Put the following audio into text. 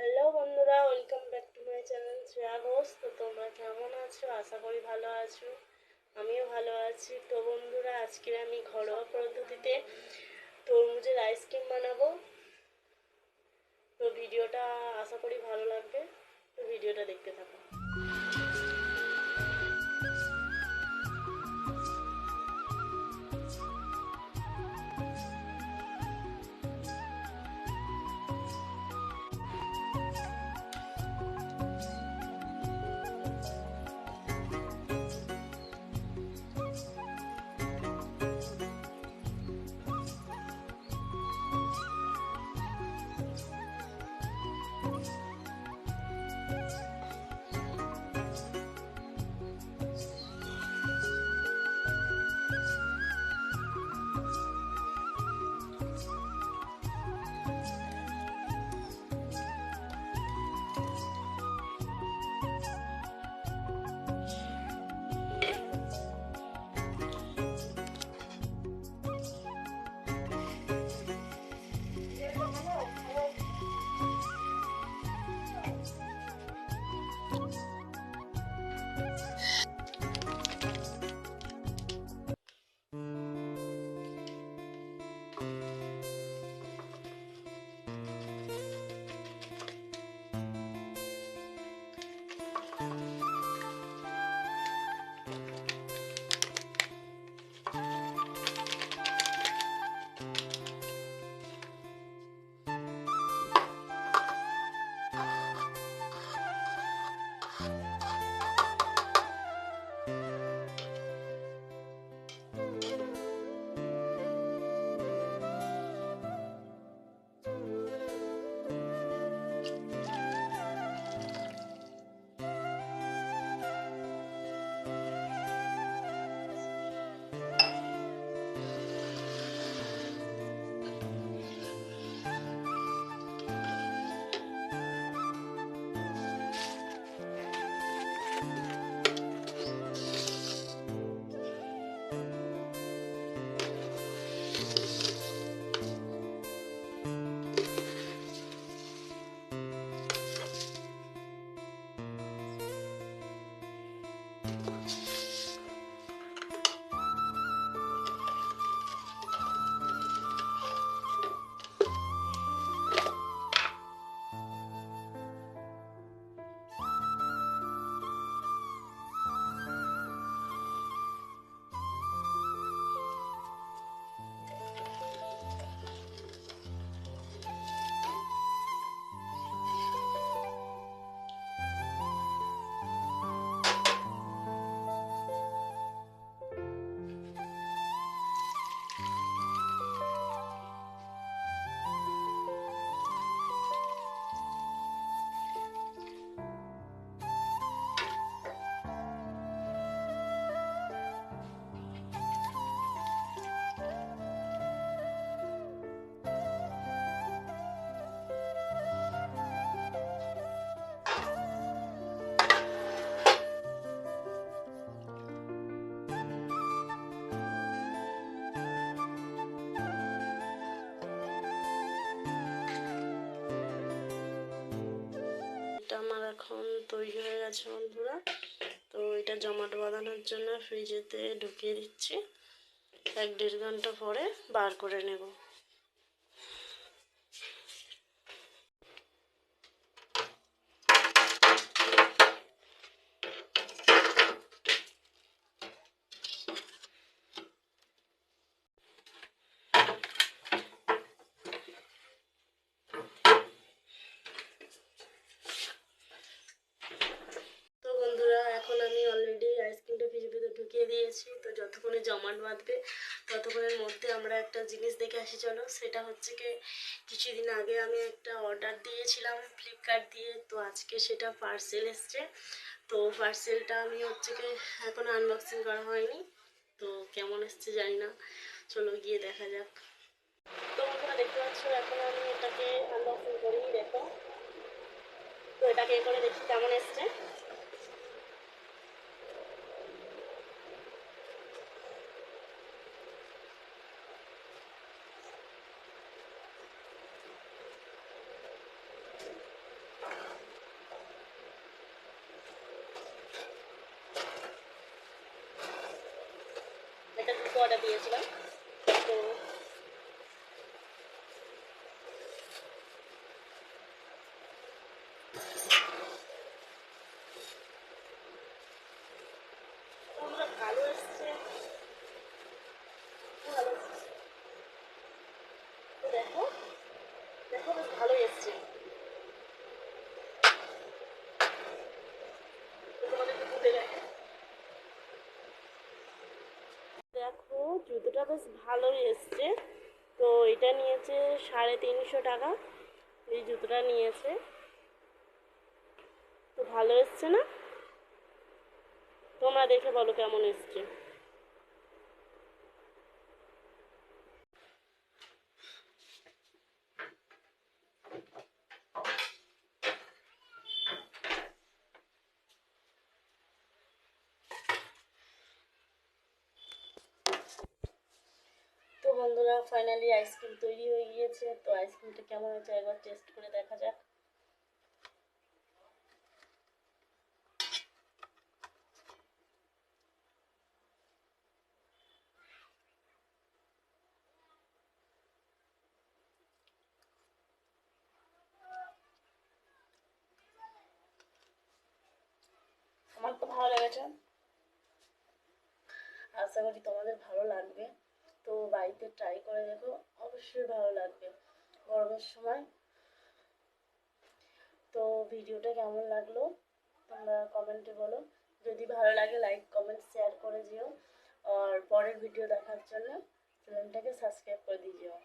Hello বন্ধুরা welcome back to my channel Shreya Ghosh. তো তোমরা কেমন আছো? আশা করি ভালো আছো। আমিও ভালো আছি। তো বন্ধুরা, আজকে আমি ঘরোয়া পদ্ধতিতে তরমুজের আইসক্রিম বানাবো। তো ভিডিওটা আশা করি ভালো লাগবে। তো ভিডিওটা দেখতে থাকো। জমাট বাঁধানোর জন্য ফ্রিজেতে ঢুকিয়ে দিচ্ছি। এক দেড় ঘণ্টা পরে বার করে নেব তো বন্ধুরা এখন আমি অলরেডি আইসক্রিমটা ফ্রিজের ভিতরে ঢুকিয়ে দিয়েছি তো যতক্ষণে জমাট বাঁধবে, ততক্ষণের মধ্যে আমরা একটা জিনিস দেখে আসি, চলো। সেটা হচ্ছে কি, কিছুদিন আগে আমি একটা অর্ডার দিয়েছিলাম ফ্লিপকার্ট দিয়ে, তো আজকে সেটা পার্সেল এসছে। তো পার্সেলটা আমি হচ্ছে কি এখনও আনবক্সিং করা হয়নি। তো কেমন এসছে জানি না। চলো গিয়ে দেখা যাক। তো বন্ধুরা, দেখতে পাচ্ছ, এখন আমি এটাকে আনবক্সিং করি দেখো। তো এটাকে করে দেখি কেমন এসছে। দিয়েছিলাম তো তোমরা ভালো এসছে ভালো এসছে। তো দেখো দেখো বেশ ভালো এসছে তো তোমাদেরকে খুলে দেখো দেখো জুতোটা বেশ ভালোই এসছে। তো এটা নিয়েছে সাড়ে তিনশো টাকা। এই জুতোটা নিয়েছে। তো ভালো এসছে না? তোমরা দেখে বলো কেমন এসছে তো বন্ধুরা ফাইনালি আইসক্রিম তৈরি হয়ে গিয়েছে। তো আইসক্রিমটা কেমন হয়েছে একবার টেস্ট করে দেখা যাক। আমার তো ভালো লেগেছে। আশা করি তোমাদের ভালো লাগবে। তো বাড়িতে ট্রাই করে দেখো, অবশ্যই ভালো লাগবে। গরমের সময়। তো ভিডিওটা কেমন লাগল? তোমরা কমেন্টে বলো। যদি ভালো লাগে লাইক কমেন্ট শেয়ার করে দিও। আর পরের ভিডিও দেখার জন্য চ্যানেলটাকে সাবস্ক্রাইব করে দিয়ে যেও